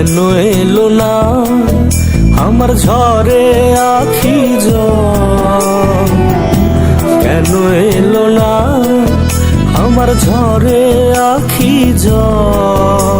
কেন এলো না? আমার ঝরে আখি জল। কেন এলো না? আমার ঝরে আখি জল।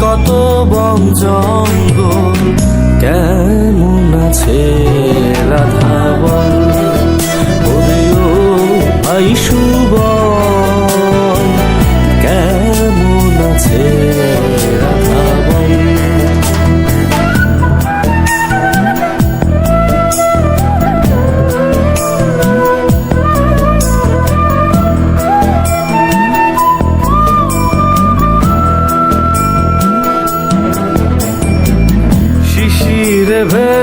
কত বন জঙ্গল কেমন আছে ও ভাই কেমন আছে রাধাবন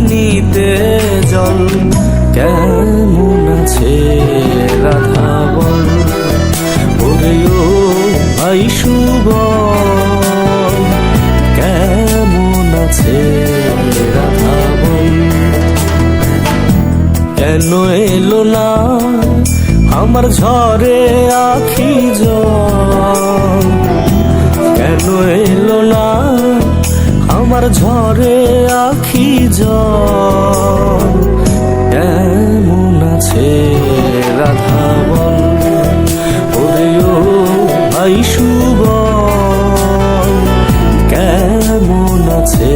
নিতে জল। কেমন আছে রাধা বল? ওরে ভাই সুবল কেমন আছে রাধা বল? কেন এলো না আমার ঝরে আখি জল? আছে রাধা বল ওরে ও ভাই শুভ কেমন আছে